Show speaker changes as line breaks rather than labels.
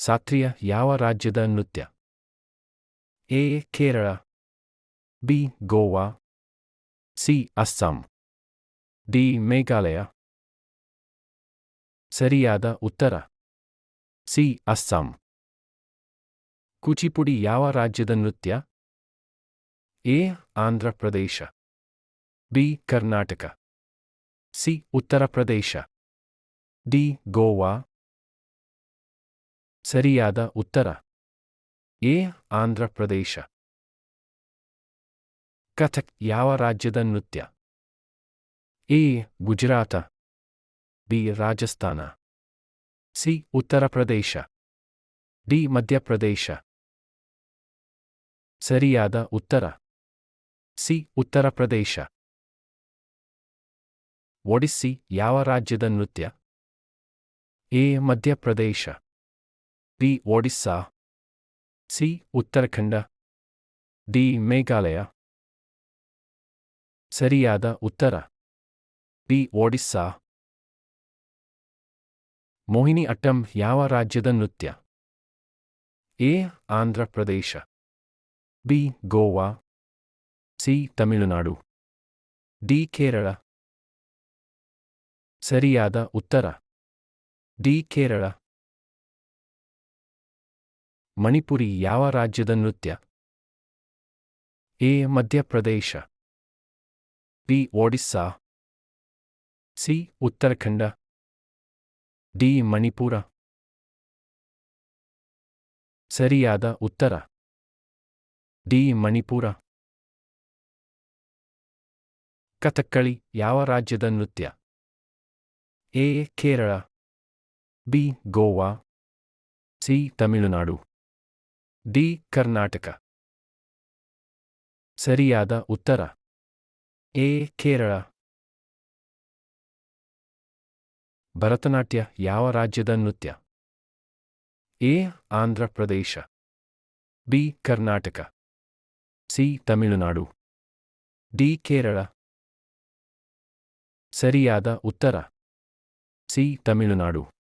ಸಾತ್ರಿಯ ಯಾವ ರಾಜ್ಯದ ನೃತ್ಯ? A, Kerala, B, Goa, C, Assam, D, Meghalaya. ಸರಿಯಾದ ಉತ್ತರ. ಸಿ, ಅಸ್ಸಾಂ. ಕೂಚಿಪುಡಿ ಯಾವ ರಾಜ್ಯದ ನೃತ್ಯ? A, Andhra Pradesh. B, Karnataka. C, Uttar Pradesh. D, Goa. ಸರಿಯಾದ ಉತ್ತರ. ಎ, ಆಂಧ್ರ ಪ್ರದೇಶ. ಕಥಕ್, ಯಾವ ರಾಜ್ಯದ ನೃತ್ಯ? A, Gujarat. B, Rajasthan. C, Uttar Pradesh. D, Madhya Pradesh. ಸರಿಯಾದ ಉತ್ತರ. ಸಿ, ಉತ್ತರ ಪ್ರದೇಶ. ಒಡಿಸ್ಸಿ, ಯಾವ ರಾಜ್ಯದ ನೃತ್ಯ? A, Madhya Pradesh. B Odisha. C Uttarakhand. D Meghalaya. ಸರಿಯಾದ ಉತ್ತರ. ಬಿ ಒಡಿಸ್ಸಾ. ಮೋಹಿನಿ ಅಟ್ಟಂ ಯಾವ ರಾಜ್ಯದ ನೃತ್ಯ? A Andhra Pradesh. B Goa. C Tamil Nadu. D Kerala. ಸರಿಯಾದ ಉತ್ತರ. ಡಿ ಕೇರಳ. ಮಣಿಪುರಿ ಯಾವ ರಾಜ್ಯದ ನೃತ್ಯ? A. Madhya Pradesh. B. Odisha. C. Uttarakhand. D. Manipur. ಸರಿಯಾದ ಉತ್ತರ. ಡಿ. ಮಣಿಪುರ. ಕಥಕ್ಕಳಿ ಯಾವ ರಾಜ್ಯದ ನೃತ್ಯ? A. Kerala. B. Goa. C. Tamil Nadu. D Karnataka. ಸರಿಯಾದ ಉತ್ತರ. ಎ ಕೇರಳ. ಭರತನಾಟ್ಯ ಯಾವ ರಾಜ್ಯದ ನೃತ್ಯ? A Andhra Pradesh. B Karnataka. C Tamil Nadu. D Kerala. ಸರಿಯಾದ ಉತ್ತರ. ಸಿ ತಮಿಳುನಾಡು.